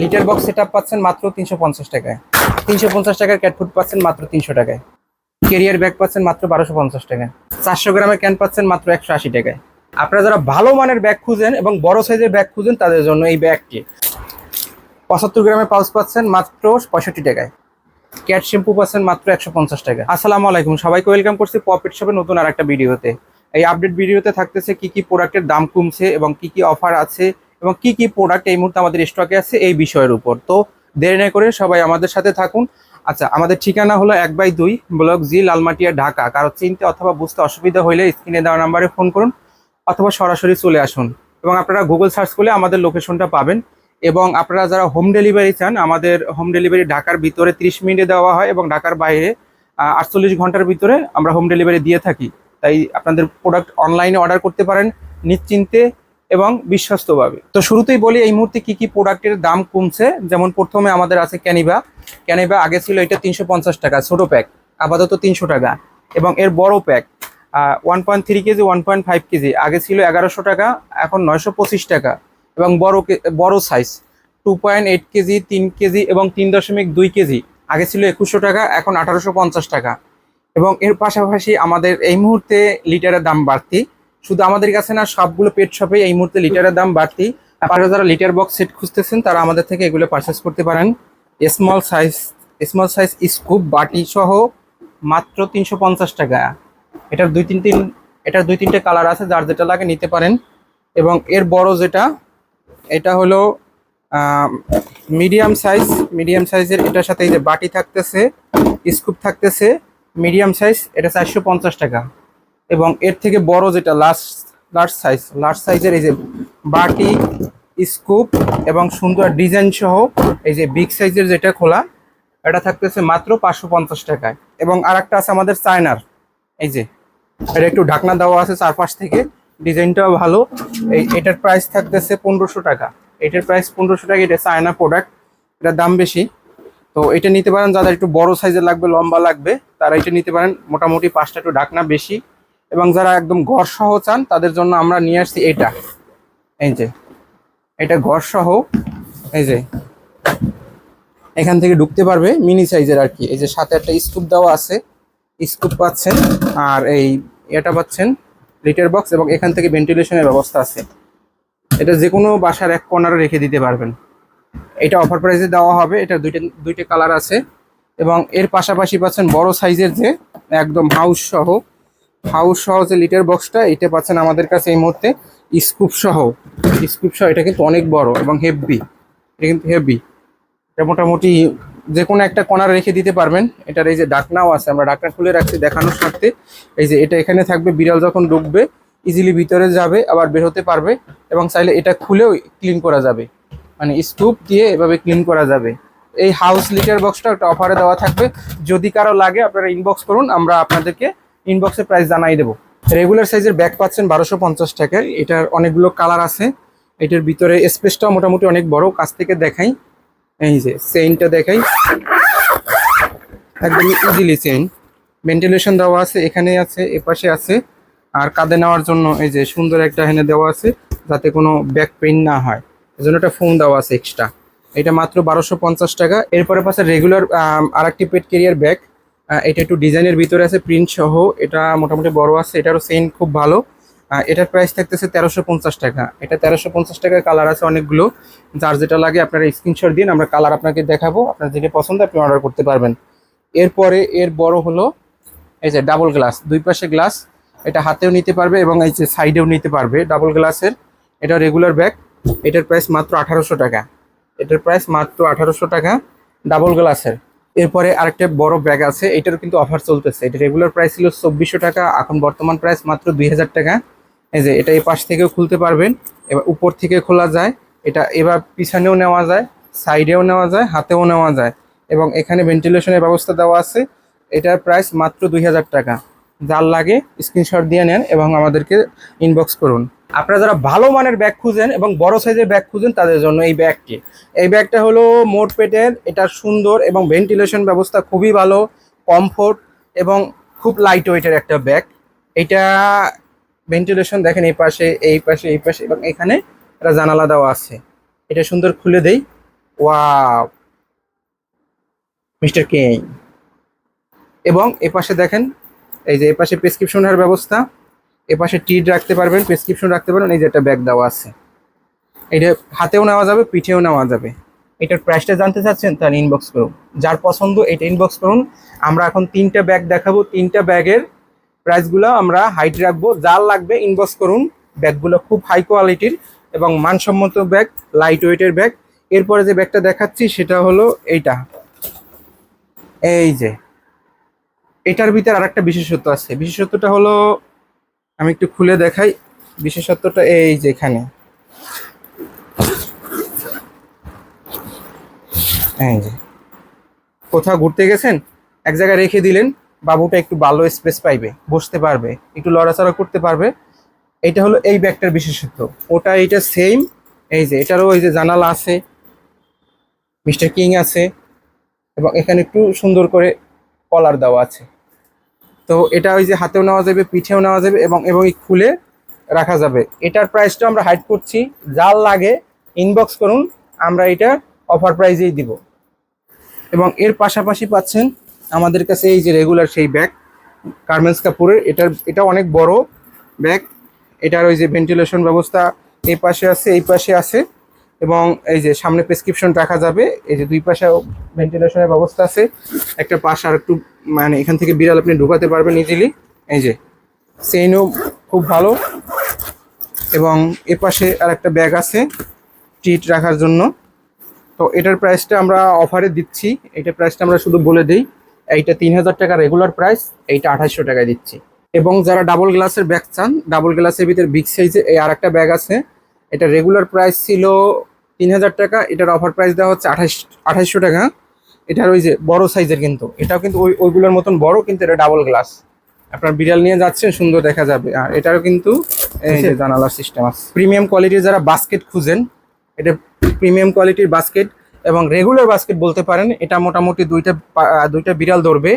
Litre box set পাচ্ছেন মাত্র তিনশো পঞ্চাশ টাকায়। তিনশো পঞ্চাশ টাকার ক্যাট ফুড পাচ্ছেন মাত্র তিনশো টাকায়। কেরিয়ার ব্যাগ পাচ্ছেন মাত্র বারোশো পঞ্চাশ টাকায়। চারশো গ্রামের ক্যান পাচ্ছেন মাত্র একশো আশি টাকায়। আপনারা যারা ভালো মানের ব্যাগ খুঁজেন এবং বড় সাইজের ব্যাগ খুঁজেন, তাদের জন্য এই ব্যাগটি পঁচাত্তর গ্রামের পাউচ পাচ্ছেন মাত্র পঁয়ষট্টি টাকায়। ক্যাট শ্যাম্পু পাচ্ছেন মাত্র একশো পঞ্চাশ টাকা। আসসালামু আলাইকুম। সবাইকে ওয়েলকাম করছি পপেট শপের নতুন আর একটা ভিডিওতে এই আপডেট ভিডিওতে থাকতেছে কি কি প্রোডাক্টের দাম কমছে এবং কি কি অফার আছে এবং কি কি প্রোডাক্ট এই মুহূর্তে আমাদের স্টকে আছে এই বিষয়ের উপর। তো দেরি না করে সবাই আমাদের সাথে থাকুন। আচ্ছা আমাদের ঠিকানা হলো এক বাই দুই ব্লক জি, লালমাটিয়া, ঢাকা। কারও চিনতে অথবা বুঝতে অসুবিধা হলে স্ক্রিনে দেওয়া নাম্বারে ফোন করুন অথবা সরাসরি চলে আসুন। এবং আপনারা গুগল সার্চ করলে আমাদের লোকেশনটা পাবেন। এবং আপনারা যারা হোম ডেলিভারি চান, আমাদের হোম ডেলিভারি ঢাকার ভিতরে 30 মিনিটে দেওয়া হয় এবং ঢাকার বাইরে আটচল্লিশ ঘণ্টার ভিতরে আমরা হোম ডেলিভারি দিয়ে থাকি। তাই আপনাদের প্রোডাক্ট অনলাইনে অর্ডার করতে পারেন। নিশ্চিন্তে এবং বিশ্বস্তভাবে। তো শুরুতেই বলি, এই মুহূর্তে কি কি প্রোডাক্টের দাম কমছে? যেমন প্রথমে আমাদের আছে ক্যানিভা ক্যানিভা আগে ছিল এটা তিনশো পঞ্চাশ টাকা, ছোট প্যাক, আপাতত তিনশো টাকা। এবং এর বড় pack one point three KG one point five KG, আগে ছিল এগারোশো টাকা, এখন নয়শো পঁচিশ টাকা। এবং বড় বড় size two point eight KG, তিন কেজি এবং তিন দশমিক দুই কেজি, আগে ছিল একুশশো টাকা, এখন আঠারোশো পঞ্চাশ টাকা। এবং এর পাশাপাশি আমাদের এই মুহূর্তে লিটারের দাম বাড়তি। শুধু আমাদের কাছে না, সবগুলো পেট শপে এই মুহূর্তে লিটারের দাম বাড়তি। আপনারা যারা লিটার বক্স সেট খুঁজতেছেন, তারা আমাদের থেকে এগুলো পারচেস করতে পারেন। Small size small size scoop বাটি সহ মাত্র তিনশো পঞ্চাশ টাকা। এটার দুই তিন তিন, এটার দুই তিনটে কালার আছে, যার যেটা লাগে নিতে পারেন। এবং এর বড় যেটা, এটা হলো মিডিয়াম সাইজ মিডিয়াম সাইজের এটার সাথে এই যে বাটি থাকতেছে স্কুপ থাকতেছে মিডিয়াম সাইজ এটা চারশো পঞ্চাশ টাকা। এবং এর থেকে বড় যেটা লার্জ লার্জ সাইজ লার্জ সাইজের এই যে বাটি স্কুপ এবং সুন্দর ডিজাইন সহ এই যে বিগ সাইজের যেটা খোলা, এটা থাকতেছে মাত্র পাঁচশো পঞ্চাশ টাকায়। এবং আর একটা আছে আমাদের চায়নার, এই যে এটা একটু ঢাকনা দেওয়া আছে চারপাশ থেকে, ডিজাইনটাও ভালো। এই এটার প্রাইস থাকতেছে পনেরোশো টাকা। এটার প্রাইস পনেরোশো টাকা, এটা চায়না প্রোডাক্ট এটার দাম বেশি। তো এটা নিতে পারেন, যাদের একটু বড় সাইজের লাগবে, লম্বা লাগবে, তারা এটা নিতে পারেন। মোটামুটি পাঁচটা একটু ঢাকনা বেশি। এবং যারা একদম ঘর সহ চান, তাদের জন্য আমরা নিয়ে আসছি এটা। এই যে, এটা ঘর সহ এই যে, এখান থেকে ঢুকতে পারবে, মিনি সাইজের আর কি। এই যে সাথে একটা স্কুপ দেওয়া আছে, স্কুপ পাচ্ছেন, আর এই এটা পাচ্ছেন লিটার বক্স এবং এখান থেকে ভেন্টিলেশনের ব্যবস্থা আছে। এটা যে কোনো বাসার এক কর্নারে রেখে দিতে পারবেন। এটা অফার প্রাইসে দেওয়া হবে, এটা দুইটা দুইটা কালার আছে। এবং এর পাশাপাশি পাচ্ছেন বড় সাইজের যে, একদম হাউস সহ হাউস সহ যে লিটার বক্সটা এটা পাচ্ছেন আমাদের কাছে এই মুহূর্তে স্কুপ সহ। স্কুপ সহ, এটা কিন্তু অনেক বড় এবং হেভি এটা কিন্তু হেভি এটা মোটামুটি যে কোনো একটা কর্নার রেখে দিতে পারবেন। এটার এই যে ডাকনাও আছে, আমরা ডাকনা খুলে রাখছি দেখানোর স্বার্থে। এই যে এটা এখানে থাকবে, বিড়াল যখন ঢুকবে ইজিলি ভিতরে যাবে, আবার বের হতে পারবে এবং চাইলে এটা খুলেও ক্লিন করা যাবে। মানে স্কুপ দিয়ে এভাবে ক্লিন করা যাবে। এই হাউস লিটার বক্সটা একটা অফারে দেওয়া থাকবে। যদি কারও লাগে, আপনারা ইনবক্স করুন, আমরা আপনাদেরকে ইনবক্সে প্রাইস জানাই দেবো। রেগুলার সাইজের ব্যাগ পাচ্ছেন বারোশো পঞ্চাশ টাকায়। এটার অনেকগুলো কালার আছে। এটার ভিতরে স্পেসটাও মোটামুটি অনেক বড়। কাছ থেকে দেখাই। এই যে চেইনটা দেখাই। একদম ইজিলি চেইন ভেন্টিলেশন দেওয়া আছে, এখানে আছে, এপাশে আছে। আর কাঁধে নেওয়ার জন্য এই যে সুন্দর একটা এখানে দেওয়া আছে, যাতে কোনো ব্যাক পেইন না হয়। এজন্য একটা ফোন দেওয়া আছে এক্সট্রা এটা মাত্র বারোশো পঞ্চাশ টাকা। এরপরে পাশে রেগুলার আর একটি পেট কেরিয়ার ব্যাগ এটা একটু ডিজাইনের ভিতরে আছে প্রিন্ট সহ। এটা মোটামুটি বড় আছে, এটারও সেন খুব ভালো। এটার প্রাইস থাকতেছে তেরোশো পঞ্চাশ টাকা। এটা তেরোশো পঞ্চাশ টাকার কালার আছে অনেকগুলো। যার যেটা লাগে আপনারা স্ক্রিনশট দিন, আমরা কালার আপনাকে দেখাবো। আপনার যেটা পছন্দ, আপনি অর্ডার করতে পারবেন। এরপরে এর বড় হলো, এই যে ডাবল গ্লাস দুই পাশে গ্লাস এটা হাতেও নিতে পারবে এবং এই যে সাইডেও নিতে পারবে ডাবল গ্লাসের এটা রেগুলার ব্যাগ এটার প্রাইস মাত্র আঠারোশো টাকা। এটার প্রাইস মাত্র আঠারোশো টাকা ডাবল গ্লাসের এরপরে আরেকটা বড় ব্যাগ আছে, এটারও কিন্তু অফার চলতেছে। এটা রেগুলার প্রাইস ছিল চব্বিশশো টাকা, এখন বর্তমান প্রাইস মাত্র দুই হাজার টাকা। এই যে, এটা এই পাশ থেকেও খুলতে পারবেন, এবার উপর থেকে খোলা যায়। এটা এবার পিছনেও নেওয়া যায় সাইডেও নেওয়া যায়, হাতেও নেওয়া যায়। এবং এখানে ভেন্টিলেশনের ব্যবস্থা দেওয়া আছে, এটার প্রাইস মাত্র দুই হাজার টাকা। যার লাগে স্ক্রিনশট দিয়ে নেন এবং আমাদেরকে ইনবক্স করুন। আপনারা যারা ভালো মানের ব্যাগ খুঁজেন এবং বড় সাইজের ব্যাগ খুঁজেন, তাদের জন্য এই ব্যাগটি এই ব্যাগটা হলো মোট পেটের, এটা সুন্দর এবং ভেন্টিলেশন ব্যবস্থা খুবই ভালো কমফোর্ট এবং খুব লাইট ওয়েটের একটা ব্যাগ এটা ভেন্টিলেশন দেখেন এই পাশে এই পাশে এই পাশে এবং এখানে একটা জানালা দেওয়া আছে। এটা সুন্দর খুলে দেই। ওয়াও! মিস্টার কিং এবং এপাশে দেখেন এই যে এপাশে প্রেসক্রিপশনের ব্যবস্থা, এপাশে টিড রাখতে পারবেন প্রেসক্রিপশন রাখতে পারবেন, এই যে একটা ব্যাগ দেওয়া আছে। এটা হাতেও নেওয়া যাবে, পিঠেও নেওয়া যাবে। এটার প্রাইসটা জানতে চাচ্ছেন তাহলে ইনবক্স করুন। যার পছন্দ, এটা ইনবক্স করুন। আমরা এখন তিনটা ব্যাগ দেখাবো। তিনটা ব্যাগের প্রাইসগুলো আমরা হাইট রাখব। যার লাগবে ইনবক্স করুন। ব্যাগগুলো খুব হাই কোয়ালিটির এবং মানসম্মত ব্যাগ লাইট ওয়েটের ব্যাগ এরপরে যে ব্যাগটা দেখাচ্ছি, সেটা হলো এইটা। এই যে এটার ভিতরে আরেকটা বিশেষত্ব আছে। বিশেষত্বটা হলো, আমি একটু খুলে দেখাই। বিশেষত্বটা এই যে এখানে। এই যে। কোথাও ঘুরতে গেছেন? এক জায়গায় রেখে দিলেন, বাবুটা একটু ভালো স্পেস পাইবে, বসতে পারবে, একটু লড়াচড়া করতে পারবে। এটা হলো এই ব্যাগটার বিশেষত্ব। ওটা এইটা সেম এই যে, এটারও এই যে জানালা আছে, মিস্টার কিং আছে, এবং এখানে একটু সুন্দর করে কলার দেওয়া আছে। তো এটা ওই যে হাতেও নেওয়া যাবে, পিঠেও নেওয়া যাবে এবং এবং খুলে রাখা যাবে। এটার প্রাইসটা আমরা হাইড করছি। যার লাগে ইনবক্স করুন, আমরা এটা অফার প্রাইজেই দিব। এবং এর পাশাপাশি পাচ্ছেন আমাদের কাছে এই যে রেগুলার সেই ব্যাগ গার্মেন্টস কাপড়ের এটার, এটা অনেক বড় ব্যাগ এটার ওই যে ভেন্টিলেশন ব্যবস্থা এই পাশে আছে, এই পাশে আছে। এবং এই যে সামনে প্রেসক্রিপশন রাখা যাবে, এই যে দুই পাশে ভেন্টিলেশনের ব্যবস্থা আছে। একটা পাশ আর একটু মানে এখান থেকে বিড়াল আপনি ঢুকাতে পারবেন ইজিলি এই যে সেইনও খুব ভালো। এবং এ পাশে আর একটা ব্যাগ আছে টিট রাখার জন্য। তো এটার প্রাইসটা আমরা অফারে দিচ্ছি। এটার প্রাইসটা আমরা শুধু বলে দিই, এইটা তিন হাজার টাকা রেগুলার প্রাইস এইটা আঠাশশো টাকায় দিচ্ছি। এবং যারা ডাবল গ্লাসের ব্যাগ চান ডাবল গ্লাসের ভিতরে বিগ সাইজে এই আর একটা ব্যাগ আছে এটা রেগুলার প্রাইস ছিল তিন হাজার টাকা এটার অফার প্রাইস দেওয়া হচ্ছে আঠাশ আঠাশশো টাকা। এটার ওই যে বড় সাইজের কিন্তু এটাও কিন্তু ওই ওইগুলোর মতন বড় কিন্তু এটা ডাবল গ্লাস আপনার বিড়াল নিয়ে যাচ্ছেন সুন্দর দেখা যাবে। আর এটারও কিন্তু এই যে জানালার সিস্টেম আছে। প্রিমিয়াম কোয়ালিটির যারা বাস্কেট খুঁজেন এটা প্রিমিয়াম কোয়ালিটির বাস্কেট এবং রেগুলার বাস্কেট বলতে পারেন এটা মোটামুটি দুইটা দুইটা বিড়াল ধরবে।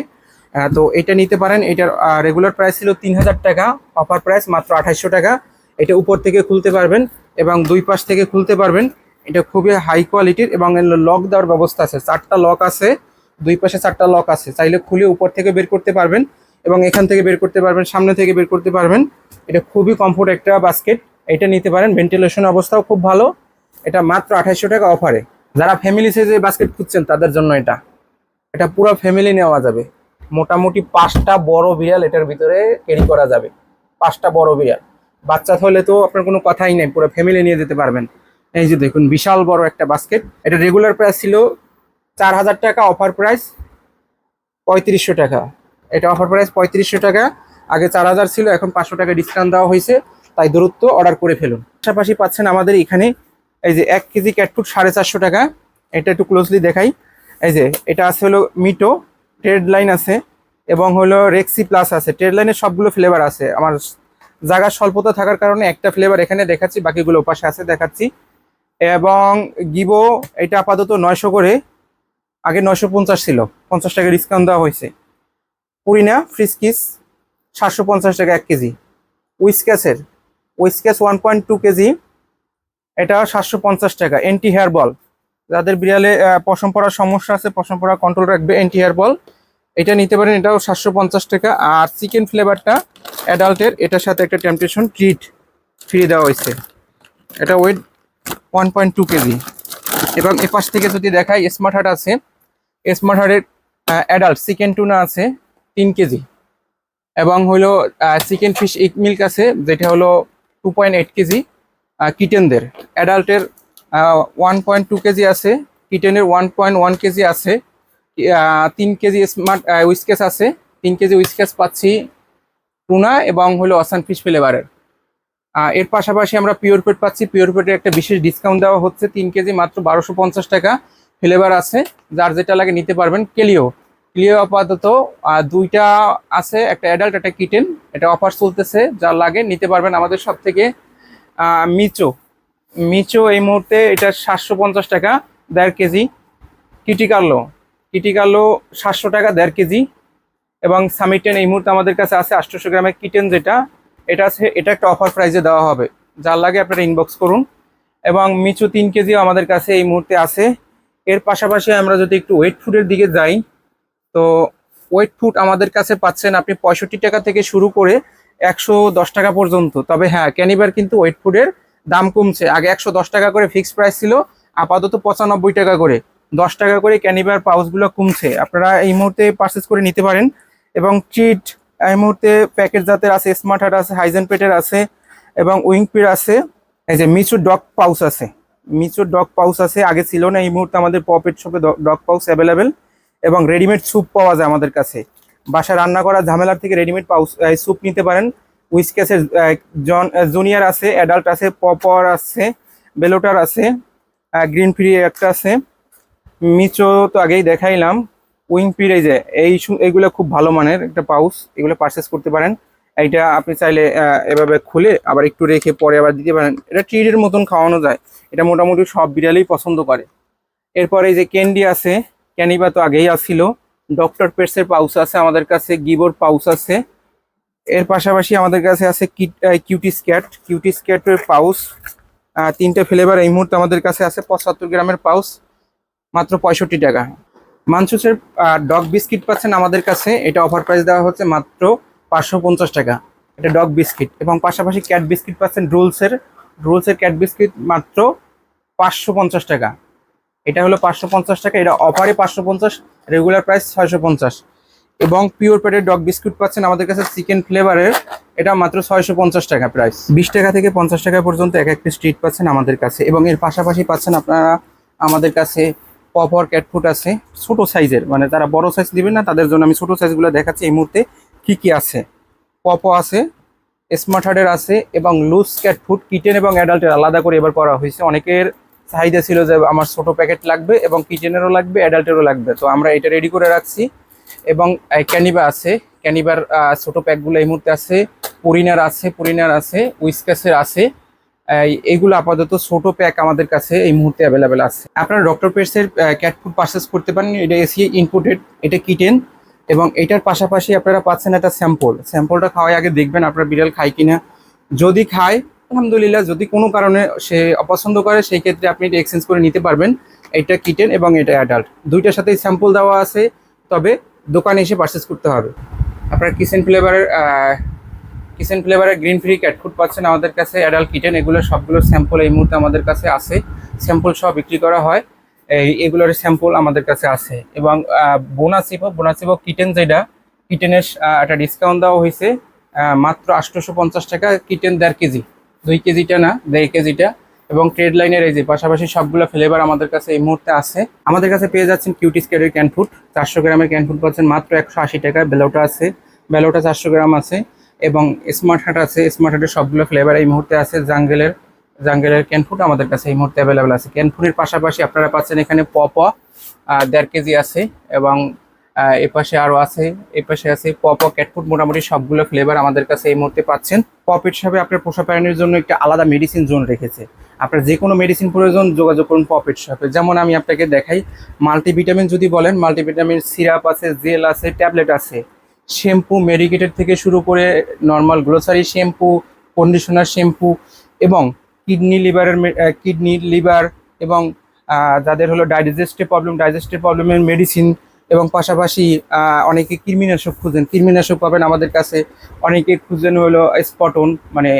তো এটা নিতে পারেন এটার রেগুলার প্রাইস ছিল তিন হাজার টাকা অফার প্রাইস মাত্র আঠাশশো টাকা। এটা উপর থেকে খুলতে পারবেন। এবং দুই পাশ থেকে খুলতে পারবেন। এটা খুবই হাই কোয়ালিটির এবং লক দেওয়ার ব্যবস্থা আছে। চারটা লক আছে, দুই পাশে চারটা লক আছে। চাইলে খুলে উপর থেকে বের করতে পারবেন এবং এখান থেকে বের করতে পারবেন, সামনে থেকে বের করতে পারবেন। এটা খুবই কমফোর্ট একটা বাস্কেট এটা নিতে পারেন। ভেন্টিলেশন অবস্থাও খুব ভালো। এটা মাত্র আঠাইশশো টাকা অফারে যারা ফ্যামিলি সাইজে বাস্কেট খুঁজছেন, তাদের জন্য এটা। এটা পুরো ফ্যামিলি নেওয়া যাবে। মোটামুটি পাঁচটা বড় বিড়াল এটার ভিতরে ক্যারি করা যাবে। পাঁচটা বড় বিড়াল। বাচ্চা হলে তো আপনার কোনো কথাই নেই, পুরো ফ্যামিলি নিয়ে যেতে পারবেন। এই যে দেখুন, বিশাল বড় একটা বাস্কেট এটা রেগুলার প্রাইস ছিল চার হাজার টাকা অফার প্রাইস পঁয়ত্রিশশো টাকা। এটা অফার প্রাইস পঁয়ত্রিশশো টাকা। আগে চার হাজার ছিল, এখন পাঁচশো টাকা ডিসকাউন্ট দেওয়া হয়েছে, তাই দূরত্ব অর্ডার করে ফেলুন। পাশাপাশি পাচ্ছেন আমাদের এখানে, এই যে এক কেজি ক্যাটফুড সাড়ে চারশো টাকা। এটা একটু ক্লোজলি দেখাই। এই যে, এটা আছে হলো মিটো ট্রেড লাইন আছে এবং হলো রেক্সি প্লাস আছে। ট্রেড লাইনের সবগুলো ফ্লেভার আছে। আমার জায়গার স্বল্পতা থাকার কারণে একটা ফ্লেভার এখানে দেখাচ্ছি, বাকিগুলো পাশে আছে, দেখাচ্ছি। এবং গিবো এটা আপাতত নয়শো করে, আগে নয়শো পঞ্চাশ ছিল, পঞ্চাশ টাকা ডিসকাউন্ট দেওয়া হয়েছে। পুরিনা ফ্রিসকিস সাতশো পঞ্চাশ টাকা এক KG. উইসক্যাসের Whiskas one point two KG, এটা সাতশো পঞ্চাশ টাকা এন্টি হেয়ার বল যাদের বিড়ালে পশম পড়ার সমস্যা আছে, পশম পড়া কন্ট্রোল রাখবে এন্টি হেয়ার বল এটা নিতে পারেন, এটাও সাতশো পঞ্চাশ টাকা। আর চিকেন ফ্লেভারটা অ্যাডাল্টের এটার সাথে একটা টেম্পটেশন ট্রিট ফ্রি দেওয়া হয়েছে। এটা weight one point two KG. এবং এপাশ থেকে যদি দেখাই স্মার্ট হার্ট আছে। স্মার্ট হার্টের অ্যাডাল্ট চিকেন টুনা আছে, তিন কেজি। এবং হলো চিকেন ফিশ ইক মিল্ক আছে, যেটা হলো টু পয়েন্ট এইট কেজি কিটেনদের অ্যাডাল্টের ওয়ান পয়েন্ট টু কেজি আছে কিটেনের ওয়ান পয়েন্ট ওয়ান কেজি আছে। তিন কেজি স্মার্ট উইসকেস আছে। তিন কেজি উইসকেস পাচ্ছি টুনা এবং হলো অসান ফিশ ফ্লেভারের এর। পাশাপাশি আমরা পিওর পেট পাচ্ছি। পিওর পেটের একটা বিশেষ ডিসকাউন্ট দেওয়া হচ্ছে। তিন কেজি মাত্র বারোশো পঞ্চাশ টাকা ফ্লেভার আছে। যার যেটা লাগে নিতে পারবেন কেলিও ক্লিও আপাতত দুইটা আছে, একটা অ্যাডাল্ট একটা কিটেন এটা অফার চলতেছে। যা লাগে নিতে পারবেন আমাদের সব থেকে মিচো। মিচো এই মুহূর্তে এটা সাতশো পঞ্চাশ টাকা, দেড় কেজি। কিটিকার্লো কিটিকার্লো সাতশো টাকা দেড় কেজি এবং সামিটেন এই মুহূর্তে আমাদের কাছে আছে আটশোশো গ্রামের কিটেন যেটা, এটা আছে, এটা একটা অফার প্রাইজে দেওয়া হবে। যার লাগে আপনারা ইনবক্স করুন। এবং মিচু তিন কেজিও আমাদের কাছে এই মুহূর্তে আছে। এর পাশাপাশি আমরা যদি একটু ওয়েট ফুডের দিকে যাই, তো ওয়েট ফুড আমাদের কাছে পাচ্ছেন আপনি পঁয়ষট্টি টাকা থেকে শুরু করে একশো দশ টাকা পর্যন্ত। তবে হ্যাঁ ক্যানিবার কিন্তু ওয়েট ফুডের দাম কমছে। আগে একশো দশ টাকা করে ফিক্সড প্রাইস ছিল, আপাতত পঁচানব্বই টাকা করে। দশ টাকা করে ক্যানিবার পাউচগুলো কমছে। আপনারা এই মুহূর্তে পারচেস করে নিতে পারেন। এবং চিট এই মুহূর্তে প্যাকেট জাতের আছে স্মার্ট হার্ট আছে হাইজেন পেটের আছে, এবং উইং পির আছে, এই যে মিচু ডগ পাউচ আছে। মিচু ডগ পাউচ আছে, আগে ছিল না, এই মুহূর্তে আমাদের পপেট শপে ডগ পাউচ অ্যাভেলেবেল এবং রেডিমেড স্যুপ পাওয়া যায় আমাদের কাছে। বাসা রান্না করা ঝামেলার থেকে রেডিমেড পাউচ স্যুপ নিতে পারেন। উইসকেসের জন জুনিয়র আছে অ্যাডাল্ট আছে পপার আছে বেলোটার আছে গ্রিন ফ্রি একটা আছে। মিচো তো আগেই দেখাইলাম। উইং পির এই যে, এই এইগুলো খুব ভালো মানের একটা পাউচ, এগুলো পারচেস করতে পারেন। এইটা আপনি চাইলে এভাবে খুলে আবার একটু রেখে পরে আবার দিতে পারেন। এটা ট্রিটের মতন খাওয়ানো যায়। এটা মোটামুটি সব বিড়ালেই পছন্দ করে। এরপরে এই যে ক্যান্ডি আছে ক্যানিবা তো আগেই আসছিল ডক্টর পেটসের পাউচ আছে আমাদের কাছে, গিবোর পাউচ আছে। এর পাশাপাশি আমাদের কাছে আছে কিউটি স্ক্যাট। কিউটি স্ক্যাটের পাউস তিনটে ফ্লেভার এই মুহূর্তে আমাদের কাছে আছে, পঁচাত্তর গ্রামের পাউচ। মাত্র পঁয়ষট্টি টাকা। মানসুসের ডগ বিস্কিট পাচ্ছেন আমাদের কাছে, এটা অফার প্রাইস দেওয়া হচ্ছে মাত্র পাঁচশো পঞ্চাশ টাকা। এটা ডগ বিস্কিট এবং পাশাপাশি ক্যাট বিস্কিট পাচ্ছেন রুলসের রুলসের ক্যাট বিস্কিট মাত্র পাঁচশো পঞ্চাশ টাকা। এটা হলো পাঁচশো পঞ্চাশ টাকা, এটা অফারে পাঁচশো পঞ্চাশ রেগুলার প্রাইস ছয়শো পঞ্চাশ। এবং পিওর পেটের ডগ বিস্কুট পাচ্ছেন আমাদের কাছে চিকেন ফ্লেভারের এটা মাত্র ছয়শো পঞ্চাশ টাকা প্রাইস বিশ টাকা থেকে পঞ্চাশ টাকা পর্যন্ত এক এক পিস ট্রিট পাচ্ছেন আমাদের কাছে। এবং এর পাশাপাশি পাচ্ছেন আপনারা আমাদের কাছে পপর ক্যাট ফুড আছে। ছোট সাইজের মানে যারা বড় সাইজ নেবেন না, তাদের জন্য আমি ছোট সাইজগুলো দেখাচ্ছি এই মুহূর্তে কি কি আছে। পপো আছে স্মার্ট হার্টের আছে, এবং লুজ ক্যাট ফুড কিটেন এবং অ্যাডাল্টের আলাদা করে এবার করা হয়েছে। অনেকের চাহিদা ছিল যে আমার ছোট প্যাকেট লাগবে এবং কিচেনেরও লাগবে অ্যাডাল্টেরও লাগবে। তো আমরা এটা রেডি করে রাখছি। এবং ক্যানিবা আছে। ক্যানিবার ছোট প্যাকগুলো এই মুহূর্তে আছে। পুরিনার আছে পুরিনার আছে উইসকাসের আছে। এইগুলো আপাতত ছোট প্যাক আমাদের কাছে এই মুহূর্তে অ্যাভেলেবেল আছে। আপনারা ডক্টর পেটসের ক্যাট ফুড পারচেস করতে পারেন। এটা এসি ইনপুটেড এটা কিটেন এবং এটার পাশাপাশি আপনারা পাচ্ছেন একটা স্যাম্পল স্যাম্পলটা খাওয়ার আগে দেখবেন আপনার বিড়াল খায় কিনা। যদি খায়, আলহামদুলিল্লাহ, যদি কোনো কারণে সে অপছন্দ করে, সেই ক্ষেত্রে আপনি এটা এক্সচেঞ্জ করে নিতে পারবেন। এটা কিটেন এবং এটা অ্যাডাল্ট দুইটার সাথেই স্যাম্পল দেওয়া আছে, তবে দোকানে এসে পারচেস করতে হবে। আপনার কিচেন ফ্লেভারের কিচেন ফ্লেভারের গ্রিন ফ্রি ক্যাট ফুড পাচ্ছেন আমাদের কাছে অ্যাডাল্ট কিটেন এগুলো সবগুলো স্যাম্পল এই মুহূর্তে আমাদের কাছে আছে। স্যাম্পল সব বিক্রি করা হয়। এই, এগুলোর স্যাম্পল আমাদের কাছে আছে। এবং বোনাসিপো বোনাসিপো কিটেন যেটা কিটেনের একটা ডিসকাউন্ট দেওয়া হয়েছে মাত্র আটশোশো পঞ্চাশ টাকা। কিটেন দেড় কেজি, দুই কেজিটা না, দেড় কেজিটা। এবং ট্রেড লাইনের এই যে, পাশাপাশি সবগুলো ফ্লেভার আমাদের কাছে এই মুহূর্তে আছে। আমাদের কাছে পেয়ে যাচ্ছেন কিউটি স্কেলের ক্যান ফুড চারশো গ্রামের ক্যান ফুড পাচ্ছেন মাত্র একশো আশি টাকা বেলোটা আছে, বেলোটা চারশো গ্রাম আছে। এবং স্মার্ট হার্ট আছে স্মার্ট হার্টের সবগুলো ফ্লেভার এই মুহূর্তে আছে। জাঙ্গেলের জাঙ্গেলের ক্যান ফুড আমাদের কাছে এই মুহূর্তে অ্যাভেলেবেল আছে। ক্যান ফুডের পাশাপাশি আপনারা পাচ্ছেন এখানে পপ দেড় কেজি আছে এবং আহ, এ পাশে আরও আছে এ পাশে আছে পপ ক্যাট ফুড মোটামুটি সবগুলো ফ্লেভার আমাদের কাছে এই মুহূর্তে পাচ্ছেন। পপ হিসাবে আপনার পোষা প্রাণীর জন্য একটা আলাদা মেডিসিন জোন রেখেছে। আপনার যে কোনো মেডিসিন প্রয়োজন যোগাযোগ করুন পপেট শপে যেমন আমি আপনাকে দেখাই মাল্টিভিটামিন যদি বলেন মাল্টিভিটামিন সিরাপ আছে জেল আছে ট্যাবলেট আছে। শ্যাম্পু, মেডিকেটেড থেকে শুরু করে নর্মাল গ্লোসারি শ্যাম্পু কন্ডিশনার শ্যাম্পু এবং কিডনি লিভারের কিডনি লিভার এবং যাদের হলো ডাইজেস্টিভ প্রবলেম ডাইজেস্টের প্রবলেমের মেডিসিন এবং পাশাপাশি অনেকে কৃমিনাশক খুঁজেন। কৃমিনাশক পাবেন আমাদের কাছে। অনেকে খুঁজেন হলো স্পটন মানে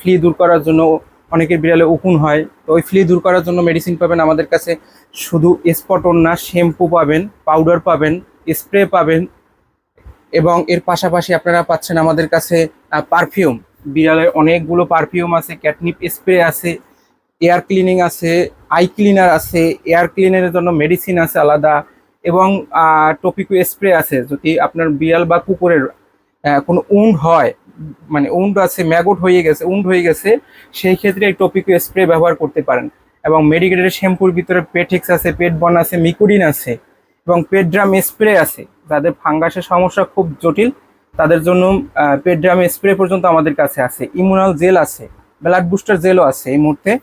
ফ্লি দূর করার জন্য অনেকের বিড়ালে উকুন হয়। তো ওই ফ্লি দূর করার জন্য মেডিসিন পাবেন আমাদের কাছে। শুধু স্পটন না, শ্যাম্পু পাবেন পাউডার পাবেন স্প্রে পাবেন এবং এর পাশাপাশি আপনারা পাচ্ছেন আমাদের কাছে পারফিউম বিড়ালের অনেকগুলো পারফিউম আছে ক্যাটনিপ স্প্রে আছে এয়ার ক্লিনিং আছে আই ক্লিনার আছে এয়ার ক্লিনারের জন্য মেডিসিন আছে আলাদা এবং টপিকো স্প্রে আছে। যদি আপনার বিড়াল বা কুকুরের কোনো উন্ড হয় মানে উন্ড আছে ম্যাগট হয়ে গেছে, উন্ড হয়ে গেছে, সেই ক্ষেত্রে এই টপিকো স্প্রে ব্যবহার করতে পারেন। এবং মেডিকেটের শ্যাম্পুর ভিতরে পেটিক্স আছে পেট বন আছে মিকুডিন আছে এবং পেট ড্রাম স্প্রে আছে। যাদের ফাঙ্গাসের সমস্যা খুব জটিল, তাদের জন্য পেট ড্রাম স্প্রে পর্যন্ত আমাদের কাছে আছে। ইমিউনাল জেল আছে, ব্লাড বুস্টার জেলও আছে এই মুহূর্তে।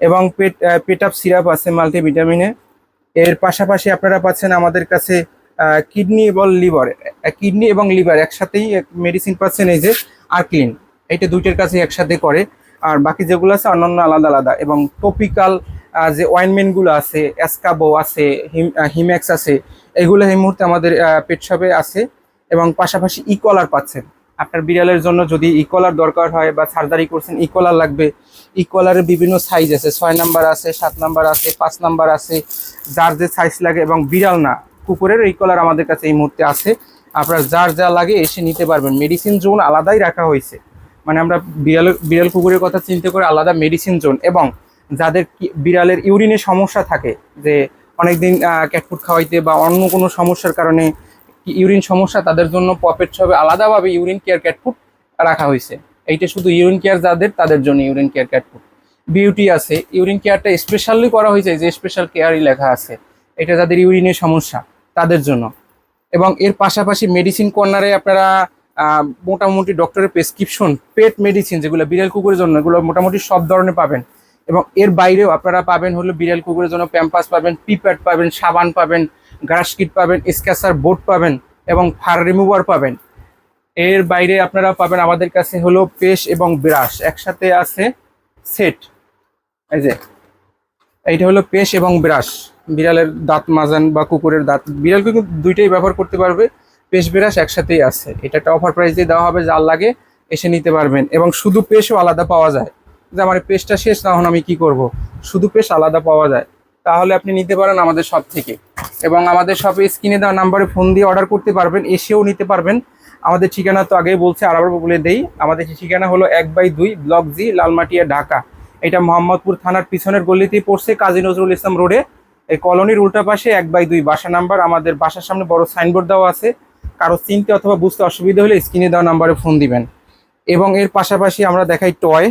এবং পেট পেট আপ সিরাপ আছে মাল্টিভিটামিনে। এর পাশাপাশি আপনারা পাচ্ছেন আমাদের কাছে কিডনি এবং লিভার। কিডনি এবং লিভার একসাথেই মেডিসিন পাচ্ছেন এই যে আর্কলিন। এইটা দুইটার কাছে একসাথে করে। আর বাকি যেগুলো আছে অন্যান্য আলাদা আলাদা। এবং টপিক্যাল যে ওয়াইনমেন্টগুলো আছে এসকাবো আছে হিম- হিম্যাক্স আছে এগুলো এই মুহূর্তে আমাদের পেট শপে আছে এবং পাশাপাশি ই কলার পাচ্ছেন। আপনার বিড়ালের জন্য যদি ই কলার দরকার হয় বা সার্জারি করছেন ই কলার লাগবে। ই কলারের বিভিন্ন সাইজ আছে, ছয় নাম্বার আছে, সাত নাম্বার আছে, পাঁচ নাম্বার আছে, যার যে সাইজ লাগে এবং বিড়াল না, কুকুরের এই কলার আমাদের কাছে এই মুহূর্তে আছে। আপনার যার যা লাগে এসে নিতে পারবেন। মেডিসিন জোন আলাদাই রাখা হয়েছে। মানে আমরা বিড়াল বিড়াল কুকুরের কথা চিন্তা করে আলাদা মেডিসিন জোন এবং যাদের বিড়ালের ইউরিনের সমস্যা থাকে, যে অনেকদিন ক্যাটফুড খাওয়াইতে বা অন্য কোনো সমস্যার কারণে ইউরিন সমস্যা, তাদের জন্য পপেট সবে আলাদাভাবে ইউরিন কেয়ার ক্যাটফুড রাখা হয়েছে এইটা শুধু ইউরিন কেয়ার যাদের, তাদের জন্য urine care cat food beauty আছে ইউরিন কেয়ারটা স্পেশালি করা হয়েছে যে স্পেশাল কেয়ারই লেখা আছে। এটা যাদের ইউরিনের সমস্যা, তাদের জন্য। এবং এর পাশাপাশি মেডিসিন কর্নারে আপনারা মোটামুটি ডক্টরের প্রেসক্রিপশন পেট মেডিসিন যেগুলো বিড়াল কুকুরের জন্য, এগুলো মোটামুটি সব ধরনের পাবেন। এবং এর বাইরেও আপনারা পাবেন হলো বিড়াল কুকুরের জন্য প্যাম্পাস পাবেন, পিপ্যাড পাবেন, সাবান পাবেন, গ্রাস কিট পাবেন, স্ক্যাচার বোর্ড পাবেন এবং ফার রিমুভার পাবেন। এর বাইরে আপনারা পাবেন আমাদের কাছে হলো পেশ এবং ব্রাশ। একসাথে আছে সেট। এই যে, এইটা হলো পেশ এবং ব্রাশ। বিড়ালের দাঁত মাজান বা কুকুরের দাঁত। বিড়াল কুকুর দুইটাই ব্যবহার করতে পারবে। পেশ, ব্রাশ একসাথেই আছে। এটা একটা অফার প্রাইস দিয়ে দেওয়া হবে যার লাগে এসে নিতে পারবেন। এবং শুধু পেশও আলাদা পাওয়া যায়। যে আমার পেশটা শেষ তখন আমি কি করব? শুধু পেশ আলাদা পাওয়া যায়। তাহলে আপনি নিতে পারেন আমাদের শপ থেকে। এবং আমাদের শপে স্ক্রিনে দেওয়া নাম্বারে ফোন দিয়ে অর্ডার করতে পারবেন, এসেও নিতে পারবেন। আমাদের ঠিকানা তো আগেই বলছে আর আবার বলে দেই, আমাদের ঠিকানা হলো এক বাই দুই, ব্লক জি, লালমাটিয়া, ঢাকা। এটা মোহাম্মদপুর থানার পিছনের গলিতেই পড়ছে কাজী নজরুল ইসলাম রোডে। এই কলোনির উল্টা পাশে এক বাই দুই বাসা নাম্বার আমাদের বাসার সামনে বড় সাইনবোর্ড দেওয়া আছে। কারও চিনতে অথবা বুঝতে অসুবিধা হলে স্ক্রিনে দেওয়া নাম্বারে ফোন দিবেন। এবং এর পাশাপাশি আমরা দেখাই টয়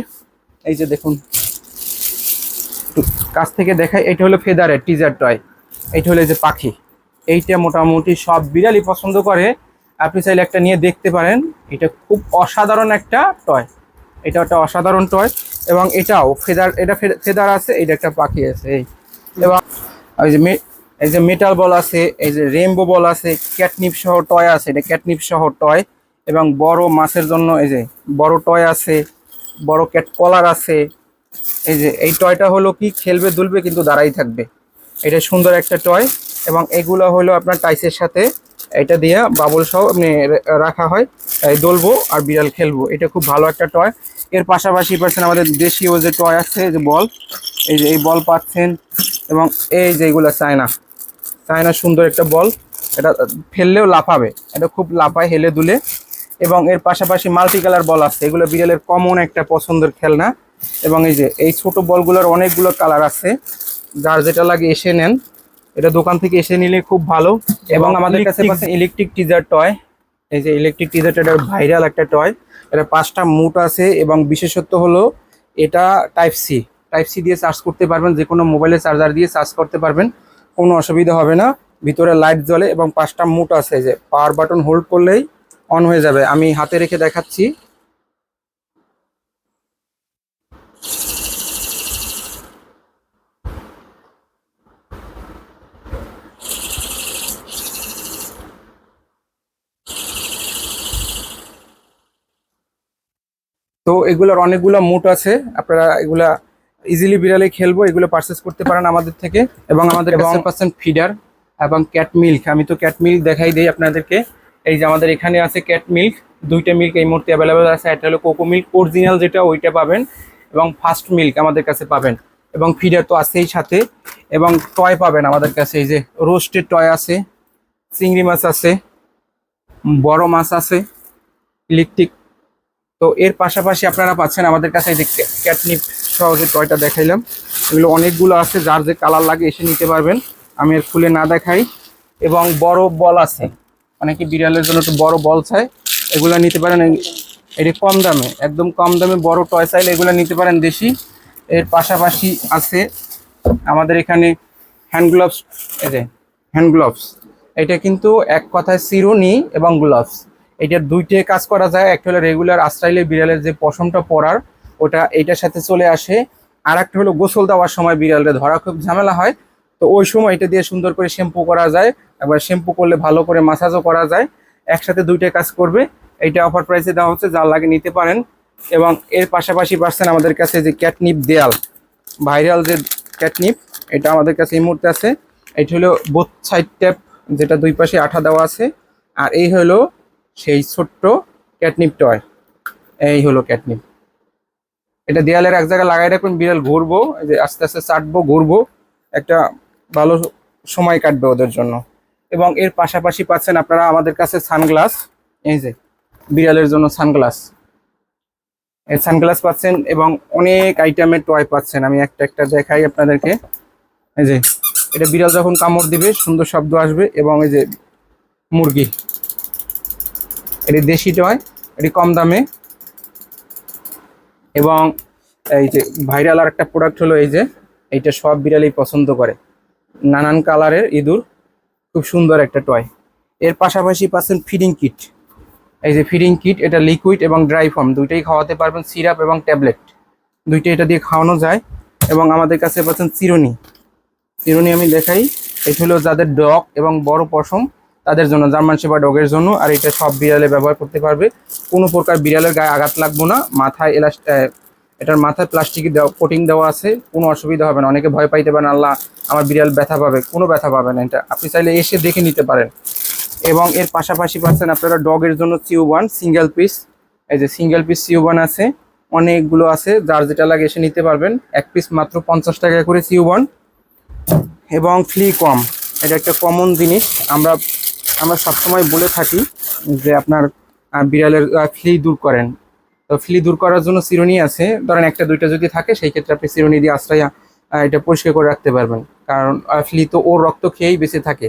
এই যে দেখুন। কাছ থেকে দেখাই, এটা হলো ফেদারের টিজার টয় এইটা হলো যে পাখি। এইটা মোটামুটি সব বিড়ালই পছন্দ করে। আপনি চাইলে একটা নিয়ে দেখতে পারেন। এটা খুব অসাধারণ একটা টয় এটা একটা অসাধারণ টয় এবং এটাও ফেদার, এটা ফেদার আছে, এটা একটা পাখি আছে, এই। এবং ওই যে এই যে মেটাল বল আছে, এই যে রেমবো বল আছে ক্যাটনিপ সহ টয় আছে, এটা ক্যাটনিপ সহ টয় এবং বড় মাছের জন্য এই যে বড় টয় আছে বড় ক্যাট কলার আছে। এই যে, এই টয়টা হলো কি, খেলবে দুলবে কিন্তু দাঁড়াই থাকবে। এটা সুন্দর একটা টয় এবং এগুলো হলো আপনার টাইসের সাথে এটা দিয়ে বাবল সহ আপনি রাখা হয়। দোলবো আর বিড়াল খেলব, এটা খুব ভালো একটা টয় এর পাশাপাশি পাচ্ছেন আমাদের দেশীয় যে টয় আছে যে বল এই যে, এই বল পাচ্ছেন এবং এই যে এগুলো চায়না। চায়না সুন্দর একটা বল এটা ফেললেও লাফাবে, এটা খুব লাফায়, হেলে দুলে। এবং এর পাশাপাশি মাল্টি কালার বল আছে। এগুলো বিড়ালের কমন একটা পছন্দের খেলনা। এবং এই যে এই ছোট বলগুলোর অনেকগুলো কালার আছে। যার যেটা লাগে এসে নেন। এটা দোকান থেকে এসে নিলে খুব ভালো। এবং আমাদের কাছে ইলেকট্রিক টিজার টয় এই যে ইলেকট্রিক টিজারটা এটা ভাইরাল একটা টয় এটা পাঁচটা মুট আছে এবং বিশেষত্ব হলো এটা টাইপ সি টাইপ সি দিয়ে চার্জ করতে পারবেন। যে কোনো মোবাইলে চার্জার দিয়ে চার্জ করতে পারবেন। কোনো অসুবিধা হবে না। ভিতরে লাইট জ্বলে এবং পাঁচটা মুট আছে। যে পাওয়ার বাটন হোল্ড করলেই অন হয়ে যাবে। আমি হাতে রেখে দেখাচ্ছি। তো এগুলোর অনেকগুলো মুট আছে। আপনারা এগুলা ইজিলি বিড়ালে খেলব এগুলো পারচেস করতে পারেন আমাদের থেকে। এবং আমাদের পাচ্ছেন ফিডার এবং ক্যাট মিল্ক আমি তো ক্যাট মিল্ক দেখাই দিই আপনাদেরকে। এই যে আমাদের এখানে আছে ক্যাট মিল্ক, দুইটা মিল্ক এই মুহূর্তে অ্যাভেলেবেল আছে। একটা হলো কোকো মিল্ক অরিজিনাল যেটা ওইটা পাবেন এবং ফার্স্ট মিল্ক আমাদের কাছে পাবেন। এবং ফিডার তো আছেই সাথে। এবং টয় পাবেন আমাদের কাছে, এই যে রোস্টেড টয় আছে, চিংড়ি মাছ আছে, বড় মাছ আছে ইলেকট্রিক তো এর পাশাপাশি আপনারা পাচ্ছেন আমাদের কাছে এই যে ক্যাটনিপ সহ যে টয়টা দেখাইলাম, এগুলো অনেকগুলো আছে, যার যে কালার লাগে এসে নিতে পারবেন। আমি এর খুলে না দেখাই। এবং বড় বল আছে। অনেকে বিড়ালের জন্য একটু বড় বল চাই এগুলো নিতে পারেন। এটি কম দামে, একদম কম দামে বড় টয় চাইলে এগুলো নিতে পারেন দেশি। এর পাশাপাশি আছে আমাদের এখানে হ্যান্ড গ্লোভস এই যে হ্যান্ড গ্লোভস এটা কিন্তু এক কথায় সিরোনি এবং গ্লোভস এটার দুইটে কাজ করা যায়, একটা হলো রেগুলার আশ্রাইলে বিড়ালের যে পশমটা পরার, ওটা এইটার সাথে চলে আসে। আর একটা হলো গোসল দেওয়ার সময় বিড়ালের ধরা খুব ঝামেলা হয়। তো ওই সময় এটা দিয়ে সুন্দর করে শ্যাম্পু করা যায় একবার শ্যাম্পু করলে ভালো করে মাসাজও করা যায়। একসাথে দুইটা কাজ করবে। এইটা অফার প্রাইসে দেওয়া হচ্ছে, যার লাগে নিতে পারেন। এবং এর পাশাপাশি পাচ্ছেন আমাদের কাছে যে ক্যাটনিপ দেয়াল ভাইরাল যে ক্যাটনিপ এটা আমাদের কাছে এই মুহূর্তে আছে। এটা হলো বোথ সাইড ট্যাপ যেটা দুই পাশে আঠা দেওয়া আছে। আর এই হলো সেই ছোট্ট ক্যাটনিপ টয় এই হলো ক্যাটনিপ এটা দেয়ালের এক জায়গায় লাগাই রাখবেন, বিড়াল ঘুরবো যে আস্তে আস্তে চাটবো, ঘুরবো। একটা ভালো সময় কাটবে ওদের জন্য। এবং এর পাশাপাশি পাচ্ছেন আপনারা আমাদের কাছে সানগ্লাস। এই যে, বিড়ালের জন্য সানগ্লাস। এই সানগ্লাস পাচ্ছেন এবং অনেক আইটেমের টয় পাচ্ছেন। আমি একটা একটা দেখাই আপনাদেরকে। এই যে, এটা বিড়াল যখন কামড় দিবে, সুন্দর শব্দ আসবে এবং এই যে মুরগি। এটি দেশি টয় এটি কম দামে। এবং এই যে ভাইরাল আর একটা প্রোডাক্ট হলো এই যে, এইটা সব বিড়ালই পছন্দ করে। নানান কালারের ইঁদুর, খুব সুন্দর একটা টয় এর পাশাপাশি পাচ্ছেন ফিডিং কিট এই যে ফিডিং কিট এটা লিকুইড এবং ড্রাই ফর্ম দুইটাই খাওয়াতে পারবেন সিরাপ এবং ট্যাবলেট দুইটাই এটা দিয়ে খাওয়ানো যায় এবং আমাদের কাছে পাচ্ছেন চিরুনি। চিরুনি আমি দেখাই, এটা হলো যাদের ডগ এবং বড় পশম, তাদের জন্য জার্মান সেবা ডগের জন্য, আর এটা সব বিড়ালে ব্যবহার করতে পারবে। কোনো প্রকার বিড়ালের গায়ে আঘাত লাগবো না, মাথায় এলাস্ট এটার মাথায় প্লাস্টিক দেওয়া কোটিং দেওয়া আছে, কোনো অসুবিধা হবে না। অনেকে ভয় পাইতে পারেন, আল্লাহ আমার বিড়াল ব্যথা পাবে, কোনো ব্যথা পাবে না এটা। আপনি চাইলে এসে দেখে নিতে পারেন। এবং এর পাশাপাশি পাচ্ছেন আপনারা ডগের জন্য চিউবান সিঙ্গেল পিস এই যে সিঙ্গেল পিস চিউবান আছে, অনেকগুলো আছে, যার যেটা লাগে এসে নিতে পারবেন। এক পিস মাত্র পঞ্চাশ টাকা করে চিউবান এবং ফ্লি কম এটা একটা কমন জিনিস। আমরা আমরা সবসময় বলে থাকি যে আপনার বিড়ালের ফ্লি দূর করেন। তো ফ্লি দূর করার জন্য চিরুনি আছে। ধরেন একটা, দুইটা যদি থাকে, সেই ক্ষেত্রে আপনি চিরুনি দিয়ে আশ্রয় এটা পরিষ্কার করে রাখতে পারবেন। কারণ ফ্লি তো ওর রক্ত খেয়েই বেঁচে থাকে।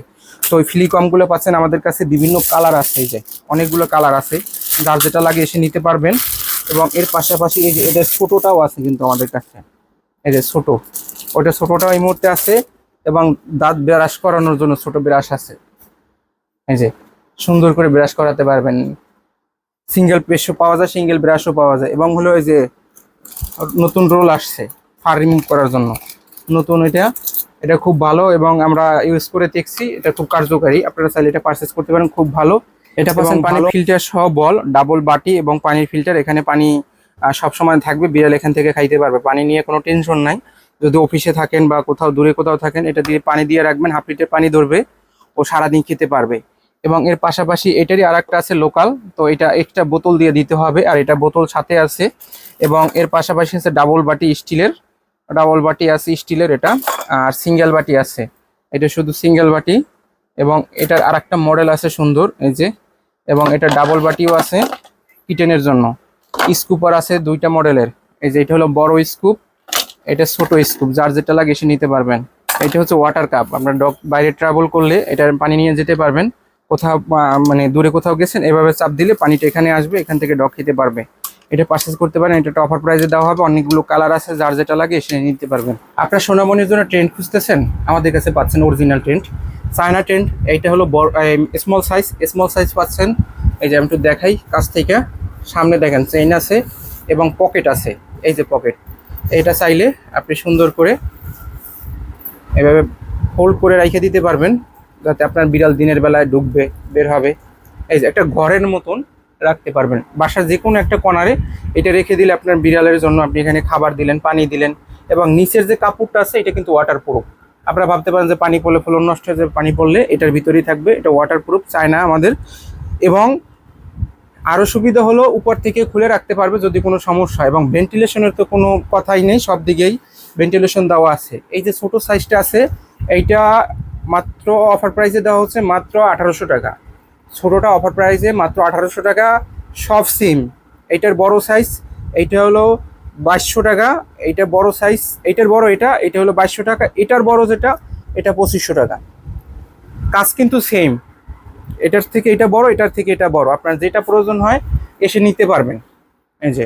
তো ওই ফ্লি কমগুলো পাচ্ছেন আমাদের কাছে বিভিন্ন কালার আছে এই যে, অনেকগুলো কালার আছে। যার যেটা লাগে এসে নিতে পারবেন। এবং এর পাশাপাশি এই যে এদের ছোটোটাও আছে কিন্তু আমাদের কাছে। এই যে ছোটো। ওটা ছোটোটাও এই মুহূর্তে আছে এবং দাঁত ব্রাশ করানোর জন্য ছোট ব্রাশ আছে। এই যে, সুন্দর করে ব্রাশ করাতে পারবেন। সিঙ্গেল পেস্টও পাওয়া যায় সিঙ্গেল ব্রাশও পাওয়া যায় এবং হলো এই যে নতুন রোল আসছে ফার রিমুভ করার জন্য। নতুন এটা এটা খুব ভালো এবং আমরা ইউজ করে দেখছি এটা খুব কার্যকারী। আপনারা চাইলে এটা পারচেস করতে পারেন খুব ভালো। এটা পাচ্ছেন পানির ফিল্টার সহ বল ডাবল বাটি এবং পানির ফিল্টার এখানে পানি সব সময় থাকবে বিড়াল এখান থেকে খাইতে পারবে। পানি নিয়ে কোনো টেনশন নাই। যদি অফিসে থাকেন বা কোথাও দূরে কোথাও থাকেন এটা দিয়ে পানি দিয়ে রাখবেন হাফ লিটার পানি ধরবে ও সারাদিন খেতে পারবে। এবং এর পাশাপাশি এটারই আর একটা আছে লোকাল তো এটা এক্সট্রা বোতল দিয়ে দিতে হবে আর এটা বোতল সাথে আছে এবং এর পাশাপাশি আছে ডাবল বাটি স্টিলের ডাবল বাটি আছে স্টিলের এটা আর সিঙ্গেল বাটি আছে। এটা শুধু সিঙ্গেল বাটি এবং এটার আর একটা মডেল আছে সুন্দর, এই যে, এবং এটা ডাবল বাটিও আছে কিটেনের জন্য। স্কুপার আছে দুইটা মডেলের এই যে এটা হলো বড় স্কুপ, এটা ছোট স্কুপ, যার যেটা লাগে এসে নিতে পারবেন। এটা হচ্ছে ওয়াটার কাপ আপনার ডগ বাইরে ট্রাভেল করলে এটার পানি নিয়ে যেতে পারবেন। কোথাও মানে দূরে কোথাও গেছেন, এভাবে চাপ দিলে পানিটা এখানে আসবে, এখান থেকে ডক খেতে পারবে। এটা পারচেস করতে পারেন, এটা অফার প্রাইসে দেওয়া হবে, অনেকগুলো কালার আছে, যার যেটা লাগে এসে নিতে পারবেন। আপনার সোনামণির জন্য ট্রেন্ড খুঁজতেছেন? আমাদের কাছে পাচ্ছেন অরিজিনাল ট্রেন্ড চায়না ট্রেন্ড এইটা হলো বড় স্মল সাইজ স্মল সাইজ পাচ্ছেন। এই যে আমি একটু দেখাই, কাছ থেকে। সামনে দেখেন চেইন আছে এবং পকেট আছে। এই যে পকেট এটা চাইলে আপনি সুন্দর করে এভাবে হোল্ড করে রেখে দিতে পারবেন। যাতে আপনার বিড়াল দিনের বেলায় ঢুকবে বের হবে। এই যে একটা ঘরের মতন রাখতে পারবেন। বাসার যে কোনো একটা কোনারে এটা রেখে দিলে আপনার বিড়ালের জন্য আপনি এখানে খাবার দিলেন, পানি দিলেন এবং নিচের যে কাপড়টা আছে এটা কিন্তু ওয়াটার প্রুফ আপনারা ভাবতে পারেন যে পানি পড়লে ফলন নষ্ট হয়ে যাবে, পানি পড়লে এটার ভিতরেই থাকবে, এটা ওয়াটার প্রুফ চায় না আমাদের। এবং আরও সুবিধা হলো, উপর থেকে খুলে রাখতে পারবে যদি কোনো সমস্যা এবং ভেন্টিলেশনের তো কোনো কথাই নেই, সব দিকেই ভেন্টিলেশন দেওয়া আছে। এই যে ছোটো সাইজটা আছে, এইটা মাত্র অফার প্রাইসে দেওয়া হচ্ছে মাত্র আঠারোশো টাকা। ছোটোটা অফার প্রাইসে মাত্র আঠারোশো টাকা। সব সিম এইটার বড় সাইজ এইটা হলো বাইশশো টাকা। এইটা বড় সাইজ এইটার বড় এটা এটা হলো বাইশশো টাকা। এটার বড় যেটা, এটা পঁচিশশো টাকা। কাজ কিন্তু সেম এটার থেকে এটা বড়, এটার থেকে এটা বড়। আপনার যেটা প্রয়োজন হয়, এসে নিতে পারবেন। এই যে।